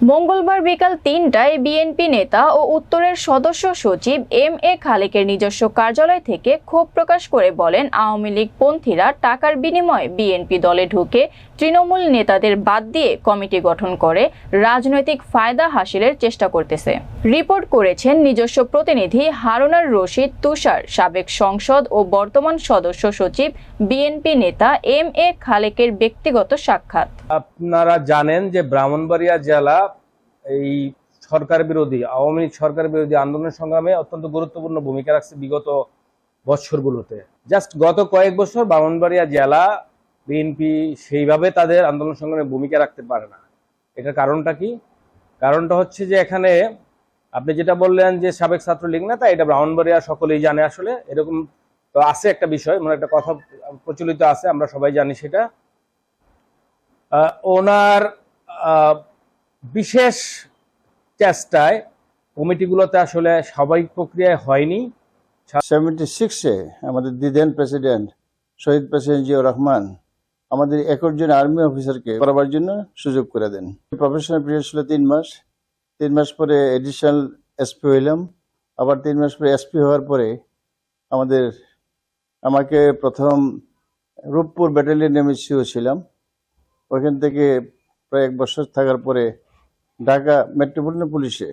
মঙ্গলবার বিকাল তিনটায় বিএনপি নেতা ও উত্তরের সদস্য সচিব এম এ খালেকের নিজস্ব কার্যালয় থেকে ক্ষোভ প্রকাশ করে বলেন, আওয়ামী লীগ পন্থীরা টাকার বিনিময়ে বিএনপি দলে ঢুকে তৃণমূল নেতাদের বাদ দিয়ে কমিটি গঠন করে রাজনৈতিক ফায়দা হাসিলের চেষ্টা করতেছে। রিপোর্ট করেছেন নিজস্ব প্রতিনিধি হারুনার রশিদ তুষার, সাবেক সংসদ ও বর্তমান সদস্য সচিব বিএনপি নেতা এম এ খালেকের ব্যক্তিগত সাক্ষাৎ। আপনারা জানেন যে ব্রাহ্মণবাড়িয়া জেলা এই সরকার বিরোধী, আওয়ামী লীগ সরকার বিরোধী আন্দোলন সংগ্রামে অত্যন্ত গুরুত্বপূর্ণ ভূমিকা রাখছে বিগত বছরগুলোতে। জাস্ট গত কয়েক বছর ব্রাহ্মণবাড়িয়া জেলা বিএনপি সেইভাবে তাদের আন্দোলন সংগ্রামে ভূমিকা রাখতে পারে না। এটার কারণটা কি? কারণটা হচ্ছে যে এখানে আপনি যেটা বললেন যে সাবেক ছাত্রলীগ নেতা, এটা ব্রাহ্মণবাড়িয়া সকলেই জানে আসলে, এরকম তো আছে একটা বিষয় মানে একটা কথা প্রচলিত আছে, আমরা সবাই জানি সেটা। ওনার বিশেষ চেষ্টায় কমিটিগুলোতে আসলে স্বাভাবিক প্রক্রিয়ায় হয়নি। সেভেন্টি সিক্সে আমাদের দিদেন প্রেসিডেন্ট শহীদ প্রেসিডেন্ট জিয়াউর রহমান আমাদের একজন আর্মি অফিসারকে করাবার জন্য সুযোগ করে দেন। প্রফেশনাল পিরিয়ড ছিল তিন মাস। তিন মাস পরে এডিশনাল এসপি হইলাম। আবার তিন মাস পরে এসপি হওয়ার পরে আমাদের, আমাকে প্রথম রূপপুর ব্যাটালিয়ন এমএসিও ছিলাম। ওইখান থেকে প্রায় এক বছর থাকার পরে ঢাকা মেট্রোপলিটন পুলিশে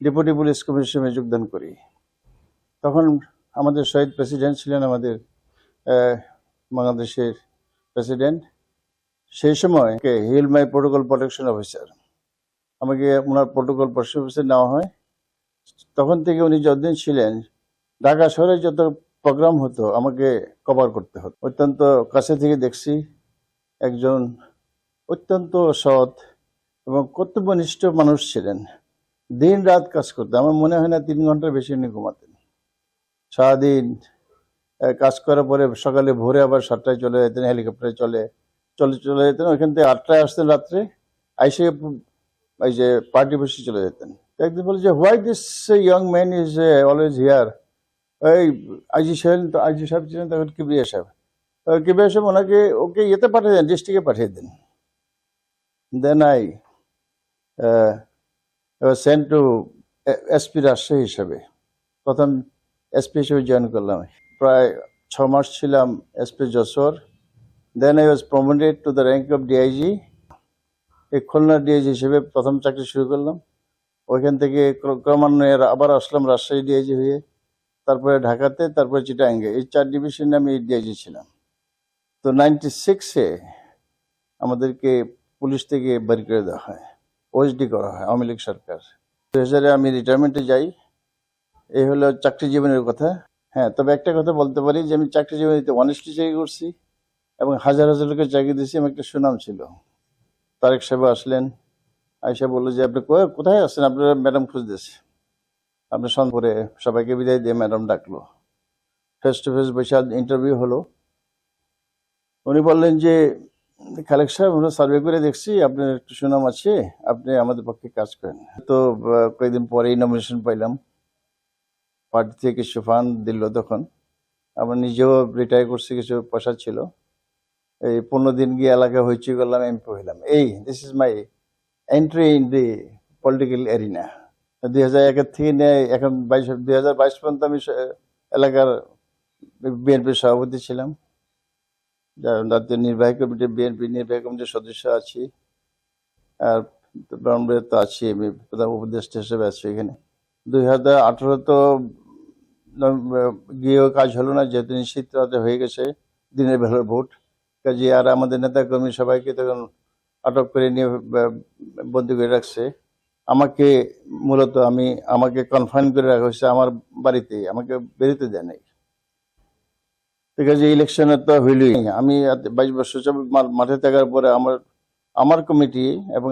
ডেপুটি পুলিশ কমিশনে যোগদান করি। তখন আমাদের শহীদ প্রেসিডেন্ট ছিলেন আমাদের বাংলাদেশের প্রেসিডেন্ট সেই সময় he'll my protocol protection officer আমাকে ওনার প্রোটোকল প্রোটেকশন অফিসার নেওয়া হয়। তখন থেকে উনি যতদিন ছিলেন, ঢাকা শহরে যত প্রোগ্রাম হতো, আমাকে কভার করতে হতো। অত্যন্ত কাছে থেকে দেখছি একজন অত্যন্ত সৎ এবং কর্তব্যনিষ্ঠ মানুষ ছিলেন। দিন রাত কাজ করতে। আমার মনে হয় না তিন ঘণ্টার বেশি উনি ঘুমাতেন। সারাদিন কাজ করার পরে সকালে ভোরে আবার সাতটায় চলে যেতেন, হেলিকপ্টারে চলে চলে চলে যেতেন। ওইখান থেকে আটটায় আসতেন রাত্রে, আইসে এই যে পার্টি বসে চলে যেতেন। একদিন বলে যে why this young man is always here এই আইজি সাহেব আইজি সাহেব ছিলেন তখন কিবরিয়া সাহেব। কিবরিয়া সাহেব ওনাকে, ওকে ইয়েতে পাঠিয়ে দেন, ডিস্ট্রিক্টে পাঠিয়ে দেন। Then I sent to SP Rajshahi হিসাবে। প্রথম এসপি হিসেবে জয়েন করলাম। প্রায় ছ মাস ছিলাম SP Jessore. Then I was promoted to the rank of DIG এই খুলনা ডিআইজি হিসেবে প্রথম চাকরি শুরু করলাম। ওইখান থেকে ক্র- ক্রমান্বয়ে আবার আসলাম রাজশাহী ডিআইজি হয়ে। তারপরে ঢাকাতে, তারপরে চিটাঙ্গে এই চার ডিভিশনে আমি ডিআইজি ছিলাম। তো নাইনটি সিক্সে আমাদেরকে পুলিশ থেকে বের করে দেওয়া হয়। ওএসডি করা হয়, আওয়ামী লীগ সরকার। দু হাজারে আমি রিটায়ারমেন্টে যাই। এই হলো চাকরি জীবনের কথা। হ্যাঁ তবে একটা কথা বলতে পারি যে আমি চাকরি জীবনে অনেস্টলি চাকরি করছি এবং হাজার হাজার লোকের চাকরি দিয়েছি, আমার একটা সুনাম ছিল। তারেক সাহেব আসলেন আয়সা বলল যে, আপনি কোথায় আসছেন আপনারা ম্যাডাম খুঁজতেছে। আপনি সন্ধ্যে সবাইকে বিদায় দিয়ে ম্যাডাম ডাকলো। ফেস টু ফেস বসে ইন্টারভিউ হলো। উনি বললেন যে, খালেক সাহেব, আমরা সার্ভে করে দেখছি, আপনার একটু সুনাম আছে, আপনি আমাদের পক্ষে কাজ করেন। তো কয়েকদিন পরেই নমিনেশন পাইলাম। পার্টি থেকে কিছু ফান্ড দিল তখন। আমরা নিজেও রিটায়ার করছি, কিছু পয়সা ছিল। এই পনেরো দিন গিয়ে এলাকায় হইচি করলাম এমপি হইলাম। এই this is my entry in the political arena দুই হাজার একের থেকে নিয়ে এখন বাইশ, দুই হাজার বাইশ পর্যন্ত আমি এলাকার বিএনপির সভাপতি ছিলাম। জাতীয় নির্বাহী কমিটির বিএনপি নির্বাহী কমিটির সদস্য আছি। আর ব্রাহ্মণবাড়িয়া তো আছি, আমি প্রধান উপদেষ্টা হিসেবে আছি এখানে। দুই হাজার আঠারো তো গিয়েও কাজ হলো না যেহেতু নিশ্চিত রাতে হয়ে গেছে, দিনের বেলার ভোট। কাজে আর আমাদের নেতা কর্মী সবাইকে তখন আটক করে নিয়ে বন্দি করে রাখছে। আমাকে মূলত আমি, আমাকে কনফাইন করে রাখা হয়েছে আমার বাড়িতে আমাকে বেরোতে দেয় নাই। ঠিক আছে ইলেকশনের তো হইলই। আমি বাইশ বছর মাঠে থাকার পরে আমার আমার কমিটি এবং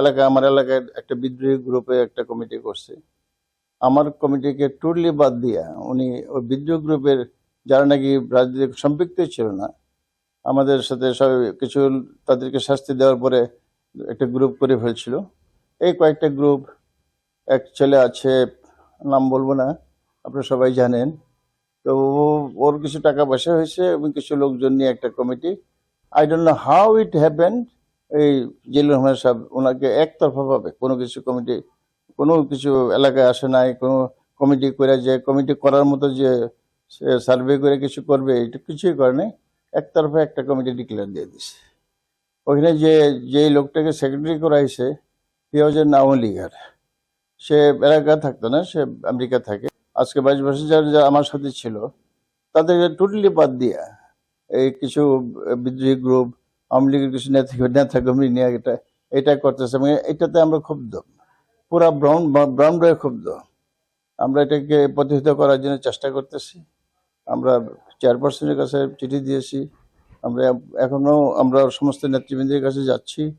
এলাকা, আমার এলাকায় একটা বিদ্রোহী গ্রুপে একটা কমিটি করছে। আমার কমিটিকে টোটালি বাদ দিয়া উনি ওই বিদ্রোহ গ্রুপের যারা নাকি রাজনীতি সম্পৃক্ত ছিল না, আমাদের সাথে সব কিছু তাদেরকে শাস্তি দেওয়ার পরে একটা গ্রুপ করে ফেলছিল। এই কয়েকটা গ্রুপ এক ছেলে আছে, নাম বলব না, আপনারা সবাই জানেন। তো ওর কিছু টাকা পয়সা হয়েছে এবং কিছু লোকজন নিয়ে একটা committee. I don't know how it happened এই জিল্লুর রহমান সাহেব ওনাকে একতরফা ভাবে কোনো কিছু কমিটি কোনো কিছু এলাকায় আসে নাই, কোনো কমিটি করে যে কমিটি করার মতো যে সার্ভে করে কিছু করবে, এটা কিছুই করে নাই। একতরফা একটা কমিটি ডিক্লেয়ার দিয়ে দিছে। ওখানে যে, যেই লোকটাকে সেক্রেটারি করা হয়েছে সে হচ্ছে আওয়ামী লীগের। সে এলাকা থাকতো না, সে আমেরিকা থাকে। আজকে বাইশ বছর যারা যারা আমার সাথে ছিল তাদেরকে টোটালি বাদ দিয়া, এই কিছু বিদ্রোহী গ্রুপ আওয়ামী লীগের কিছু নেতা নেতা কর্মী নিয়ে এটা এটা করতেছে। এবং এটাতে আমরা ক্ষুব্ধ। পুরা ব্রাউন রয়ে ক্ষুব্ধ। আমরা এটাকে প্রতিহত করার জন্য চেষ্টা করতেছি। আমরা চেয়ারপারসনের কাছে চিঠি দিয়েছি। আমরা এখনও আমরা সমস্ত নেতৃবৃন্দের কাছে যাচ্ছি।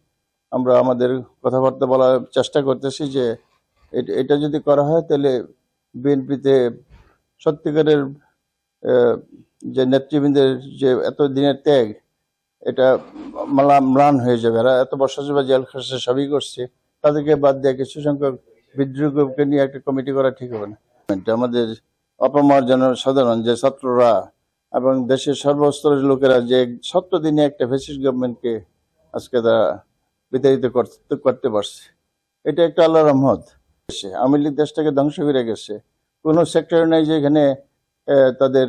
আমরা আমাদের কথাবার্তা বলার চেষ্টা করতেছি যে এট- যদি করা হয় তাহলে বিএনপিতে সত্যিকারের যে নেতৃবৃন্দের যে এত দিনের ত্যাগ, এটা মালা- ম্লান হয়ে যাবে। এরা এত বছর জেল খাসে সবই করছে। তাদেরকে বাদ দিয়ে কিছু সংখ্যক বিদ্রোহ গ্রুপকে নিয়ে একটা কমিটি করা ঠিক হবে না। আমাদের অপমার জন সাধারণ যে ছাত্ররা এবং দেশের সর্বস্তরের লোকেরা যে সত্য দিনে একটা ফেসিস গভর্নমেন্টকে আজকে তারা বিতাড়িত করতে করতে পারছে। এটা একটা আল্লাহ রহমত। আওয়ামী লীগ দেশটাকে ধ্বংস করে গেছে। কোনো সেক্টর নেই যেখানে তাদের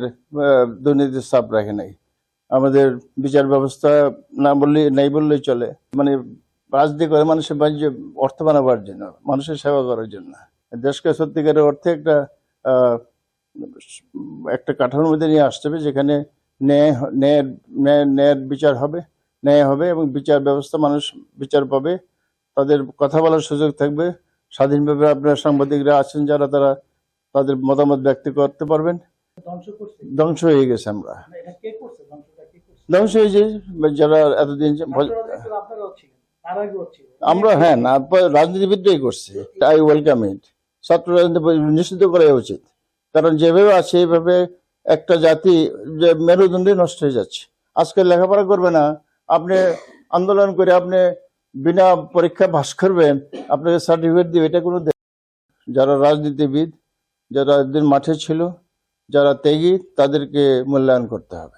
দুর্নীতির চাপ রাখে নাই। আমাদের বিচার ব্যবস্থা না বললে, নেই বললেই চলে। মানে রাজনীতি করে মানুষের বাণিজ্য অর্থ বানাবার জন্য মানুষের সেবা করার জন্য। দেশকে সত্যিকারের অর্থে একটা একটা কাঠামোর মধ্যে নিয়ে আসতে হবে যেখানে ন্যায় ন্যায়ের ন্যায়- ন্যায়ের বিচার হবে ন্যায় হবে এবং বিচার ব্যবস্থা মানুষ বিচার পাবে তাদের কথা বলার সুযোগ থাকবে। স্বাধীনভাবে আপনার সাংবাদিকরা আছেন যারা তারা তাদের মতামত ব্যক্ত করতে পারবেন। ধ্বংস হয়ে গেছে আমরা। ধ্বংস হয়েছে যারা এতদিন আমরা হ্যাঁ না রাজনীতিবিদরাই করছে। আই ওয়েলকাম ইট ছাত্র রাজনীতি নিষিদ্ধ করা উচিত। কারণ যেভাবে আছে, এইভাবে একটা জাতি যে মেরুদণ্ডে নষ্ট হয়ে যাচ্ছে। আজকে লেখাপড়া করবে না, আপনি আন্দোলন করে আপনি বিনা পরীক্ষা পাস করবেন, আপনাকে সার্টিফিকেট দিবে, এটা কোনো যারা রাজনীতিবিদ, যারা মাঠে ছিল, যারা ত্যাগী, তাদেরকে মূল্যায়ন করতে হবে।